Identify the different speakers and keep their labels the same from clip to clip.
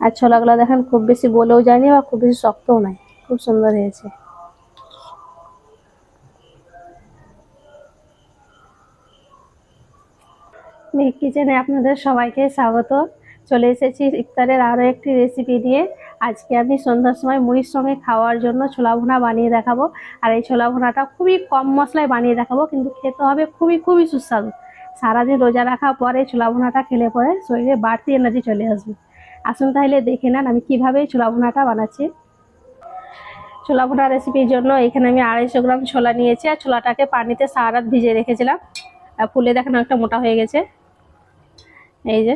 Speaker 1: আর ছোলাগুলো দেখেন, খুব বেশি গলেও যায়নি বা খুব বেশি শক্তও নয় খুব সুন্দর হয়েছে। কিচেনে আপনাদের সবাইকে স্বাগত। চলে এসেছি ইফতারের আরও একটি রেসিপি নিয়ে। আজকে আমি সন্ধ্যার সময় মুড়ির সঙ্গে খাওয়ার জন্য ছোলা ভুনা বানিয়ে দেখাবো। আর এই ছোলা ভুনাটা খুবই কম মশলায় বানিয়ে দেখাবো, কিন্তু খেতে হবে খুবই খুবই সুস্বাদু। সারাদিন রোজা রাখার পরে ছোলা ভুনাটা খেলে পরে শরীরে বাড়তি এনার্জি চলে আসবে। আসুন তাহলে দেখে নেন আমি কীভাবে ছোলা ভুনাটা বানাচ্ছি। ছোলা ভুনা রেসিপির জন্য এখানে আমি আড়াইশো গ্রাম ছোলা নিয়েছি আর ছোলাটাকে পানিতে সারা রাত ভিজিয়ে রেখেছিলাম। আর ফুলে দেখেন একটা মোটা হয়ে গেছে। এই যে।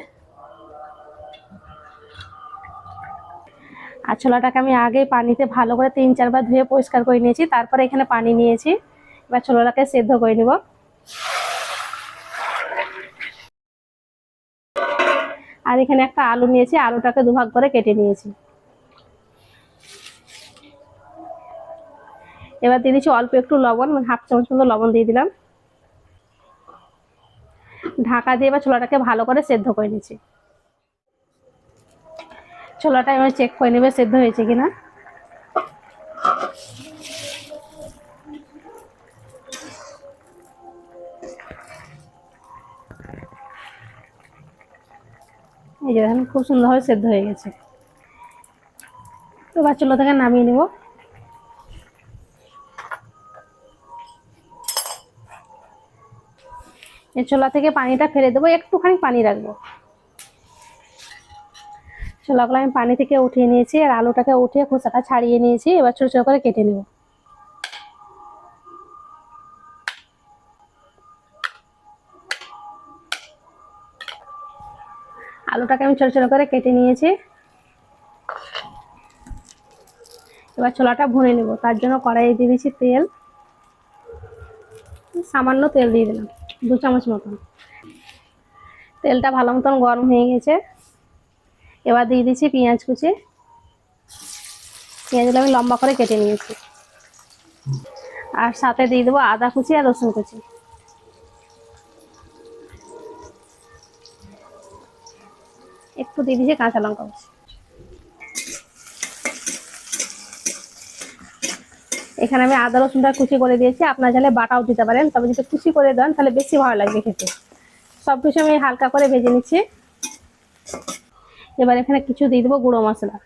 Speaker 1: আর ছোলাটাকে আমি আগে পানিতে ভালো করে তিন চারবার ধুয়ে পরিষ্কার করে নিয়েছি, তারপরে এখানে পানি নিয়েছি। এবার ছোলাটাকে সেদ্ধ করে নিব আর এখানে একটা আলু নিয়েছি, আলুটাকে দুভাগ করে কেটে নিয়েছি। এবার দিয়ে দিচ্ছি অল্প একটু লবণ হাফ চামচ মতো লবণ দিয়ে দিলাম। ঢাকা দিয়ে এবার ছোলাটাকে ভালো করে সেদ্ধ করে নিয়েছি ছোলাটা এবার চেক করে নেবে সেদ্ধ হয়েছে কিনা। এই যে দেখেন, খুব সুন্দরভাবে সেদ্ধ হয়ে গেছে। এবার চুলো থেকে নামিয়ে নেব। এই ছোলা থেকে পানিটা ফেলে দেবো, একটুখানি পানি রাখব। ছোলাগুলো আমি পানি থেকে উঠিয়ে নিয়েছি, আর আলুটাকে উঠিয়ে খোসাটা ছাড়িয়ে নিয়েছি, এবার ছোটো ছোটো করে কেটে নেব। আলুটাকে আমি ছোটো ছোটো করে কেটে নিয়েছি। এবার ছোলাটা ভুনে নেব, তার জন্য কড়াইয়ে দিয়ে দিয়েছি তেল। সামান্য তেল দিয়ে দিলাম, দু চামচ মতন। তেলটা ভালো মতন গরম হয়ে গেছে। এবার দিয়ে দিয়েছি পেঁয়াজ কুচি। পেঁয়াজগুলো আমি লম্বা করে কেটে নিয়েছি। আর সাথে দিয়ে দেবো আদা কুচি আর রসুন কুচি। একটু দিয়ে দিচ্ছি কাঁচা লঙ্কা এখানে আমি আদা রসুনটা কুচি করে দিয়েছি। আপনার চাইলে বাটাও দিতে পারেন, তবে যদি কুচি করে দেন তাহলে বেশি ভালো লাগবে খেতে। সব কিছু আমি হালকা করে ভেজে নিচ্ছি। এবার এখানে কিছু দিয়ে দেবো গুঁড়ো মশলা।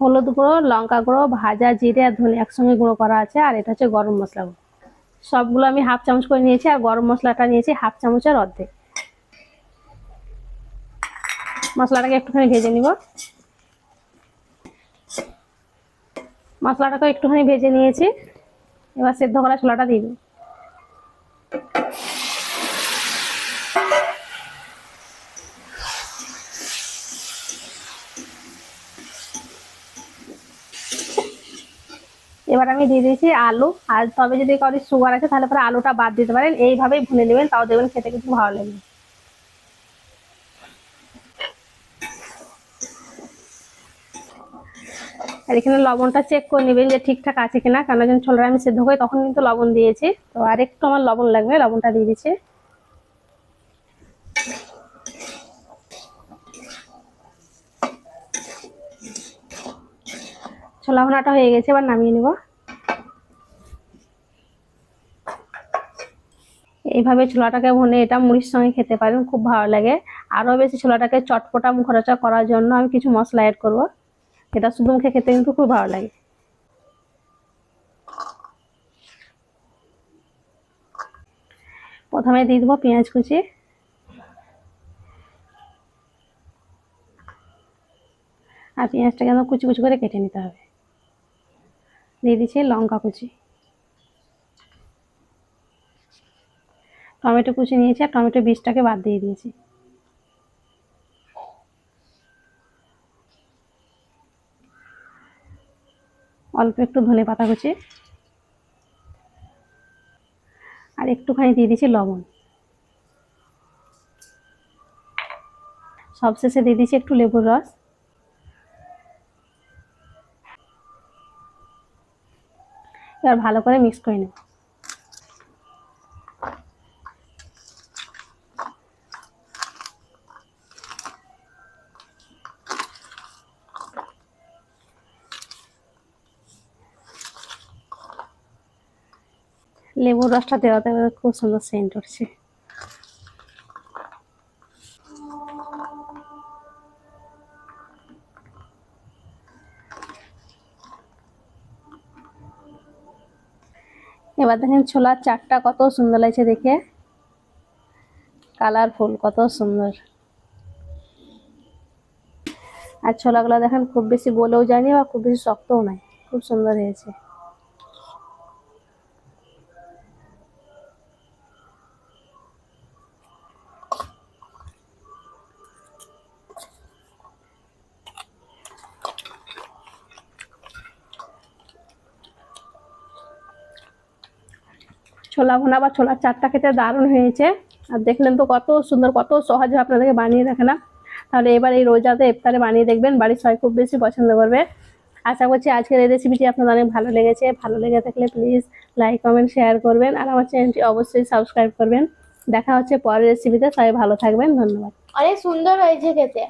Speaker 1: হলুদ গুঁড়ো, লঙ্কা গুঁড়ো, ভাজা জিরে আর ধনে একসঙ্গে গুঁড়ো করা আছে, আর এটা হচ্ছে গরম মশলা গুঁড়ো। সবগুলো আমি হাফ চামচ করে নিয়েছি, আর গরম মশলাটা নিয়েছি হাফ চামচের অর্ধেক। মশলাটাকে একটুখানি ভেজে নিব। মশলাটাকে একটুখানি ভেজে নিয়েছি। এবার সেদ্ধ করা ছোলাটা দিয়ে দিই। এবার আমি দিয়ে দিয়েছি আলু। আর তবে যদি কারোর সুগার আছে, তাহলে পরে আলুটা বাদ দিতে পারেন। এইভাবেই ভুলে নেবেন, তাও দেবেন খেতে কিন্তু ভালো লাগবে। আর এখানে লবণটা চেক করে নেবেন যে ঠিকঠাক আছে কিনা। কারণ যখন ছোলাটা আমি সেদ্ধ করি তখন কিন্তু লবণ দিয়েছি। তো আর একটু আমার লবণ লাগবে, লবণটা দিয়ে দিচ্ছি। ছোলা ভুনাটা হয়ে গেছে, এবার নামিয়ে নেব। এইভাবে ছোলাটাকে ভুনে এটা মুড়ির সঙ্গে খেতে পারেন, খুব ভালো লাগে। আরও বেশি ছোলাটাকে চটপটা মুখরোচা করার জন্য আমি কিছু মশলা অ্যাড করব। এটা শুধু মুখে খেতে কিন্তু খুব ভালো লাগে। প্রথমে দিয়ে দেবো পেঁয়াজ কুচি। আর পেঁয়াজটাকে একদম কুচি কুচি করে কেটে নিতে হবে। দিয়ে দিচ্ছি লঙ্কা কুচি। টমেটো কুচি নিয়েছি আর টমেটো বীজটাকে বাদ দিয়ে দিয়েছি। অল্প একটু ধনে পাতা কুচি। আর একটুখানি দিয়ে দিচ্ছি লবণ। সবশেষে দিয়ে দিচ্ছি একটু লেবুর রস। এবার ভালো করে মিক্স করে নেব। লেবুর রসটা দেওয়াতে খুব সুন্দর সেন্ট উঠছে। এবার দেখেন ছোলার চাটটা কত সুন্দর লাগছে দেখে। কালারফুল, কত সুন্দর। আর ছোলাগুলো দেখেন খুব বেশি গলেও যায়নি বা খুব বেশি শক্তও নয় খুব সুন্দর হয়েছে। ছোলা ভুনা বা ছোলার চাটটা খেতে দারুণ হয়েছে। আর দেখলেন তো কত সুন্দর, কত সহজে আপনাদেরকে বানিয়ে দেখালাম তাহলে এবার এই রোজাতে ইফতারে বানিয়ে দেখবেন, বাড়ির সবাই খুব বেশি পছন্দ করবে। আশা করছি আজকের এই রেসিপিটি আপনাদের অনেক ভালো লেগেছে। ভালো লেগে থাকলে প্লিজ লাইক কমেন্ট শেয়ার করবেন। আর আমার চ্যানেলটি অবশ্যই সাবস্ক্রাইব করবেন। দেখা হচ্ছে পরের রেসিপিতে সবাই ভালো থাকবেন। ধন্যবাদ।
Speaker 2: অনেক সুন্দর হয়েছে খেতে।